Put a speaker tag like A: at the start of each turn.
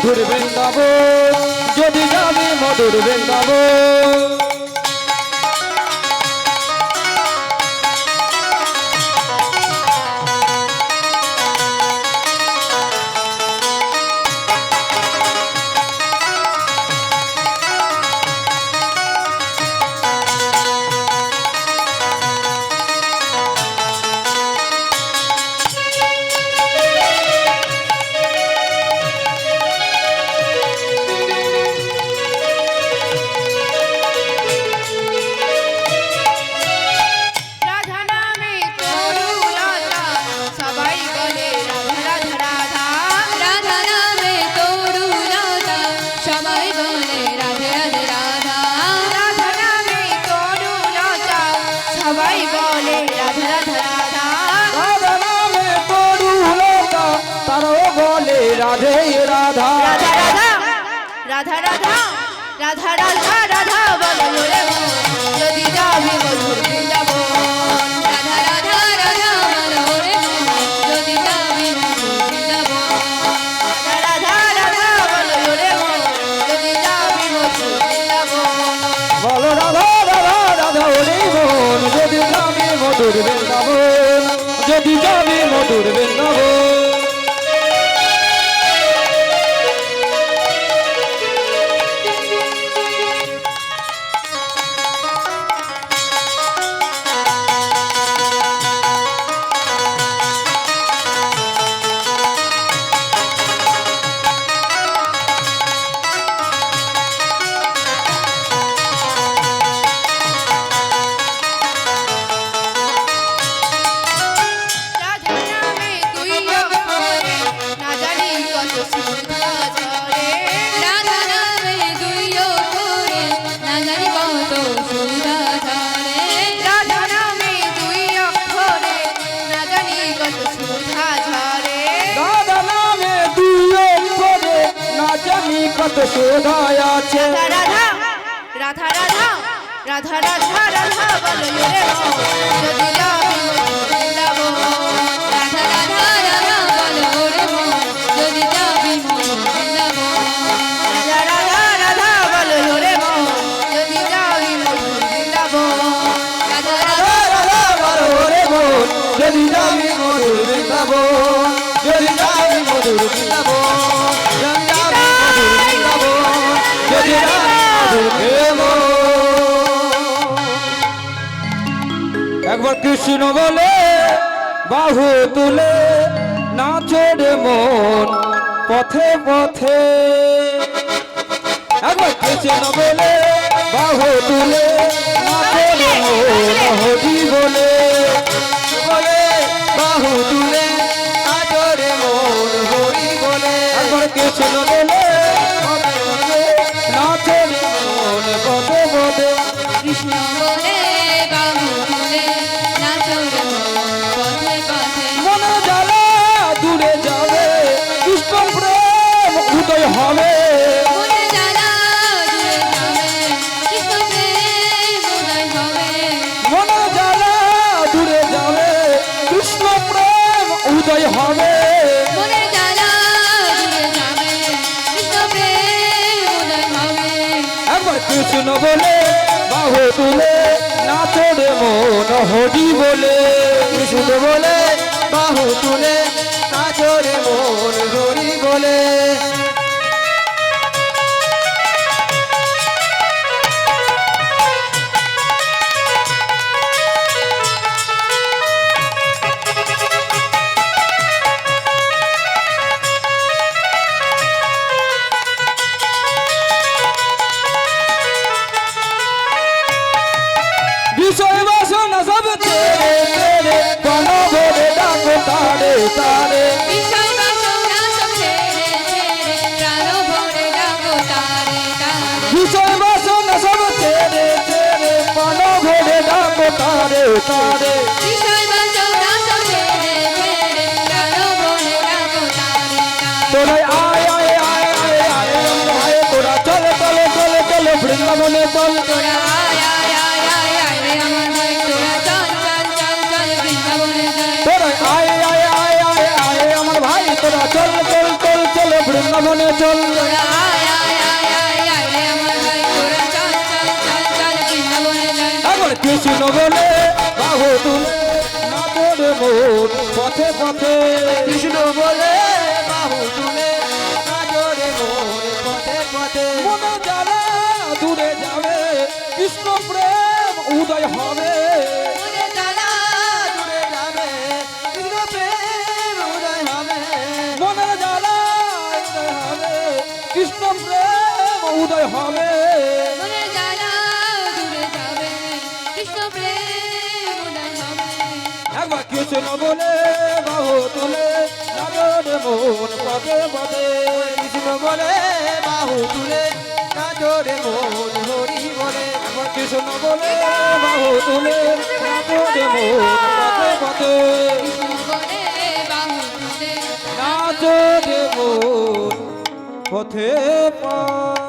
A: মধুর বৃন্দাবন যদি যাবে মধুর বৃন্দাবন।
B: রাধা রাধা রাধা রাধা
C: রাধা বলো
B: রে যদি যাবি মধুর বৃন্দাবন
C: রাধা রাধা রাধা, বলো রে যদি যাবি মধুর বৃন্দাবন।
B: রাধা রাধা বলো রে যদি যাবি মধুর বৃন্দাবন
A: বলো, রাধা রাধা রাধা হরি মন যদি যাবি মধুর বৃন্দাবন যদি যাবি মধুর
B: কত
A: শোধায় আছে
B: রাধা রাধা রাধা রাধা রাধা রাধা বলো রে মন, যদি
C: মন, যদি যাবি মধুর বৃন্দাবন।
B: মন, যদি যাবি মধুর বৃন্দাবন
A: একবার কৃষ্ণ বলে, বাহু তুলে নাচরে মন, পথে পথে। একবার কৃষ্ণ বলে, বাহু তুলে নাচরে মন, হরি বলে। বলে, বাহু তুলে নাচরে মন, হরি বলে। একবার কৃষ্ণ বলে উদয় হবে।
C: কৃষ্ণ
A: বলে বাহু তুলে নাচে রে মন হরি বলে। কৃষ্ণ বলে বাহু তুলে নাচো রে মন হরি বলে। তারে।
C: বিষয় বাসনা সব ছেড়ে ছেড়ে, প্রাণ ভরে ডাকো তারে তারে।
A: তোরা চল চল চল, চলে বৃন্দাবনে চল। কৃষ্ণ বলে বাহু তুলে পথে পথে
D: কৃষ্ণ বলে বাহু তুলে মোর পথে পথে।
A: মনে যারা দূরে যাবে কৃষ্ণ প্রেম উদয় হবে।
D: কৃষ্ণ প্রেম উদয় হবে।
A: মনে একবার কৃষ্ণ বলে বাহু তুলে নাচরে মন পথে পথে
D: কৃষ্ণ বলে বাহু তুলে কাজরে মোর হরি বলে।
A: কৃষ্ণ বলে বাহু তুলে
C: তুলে
A: নাচরে মন পথে পথে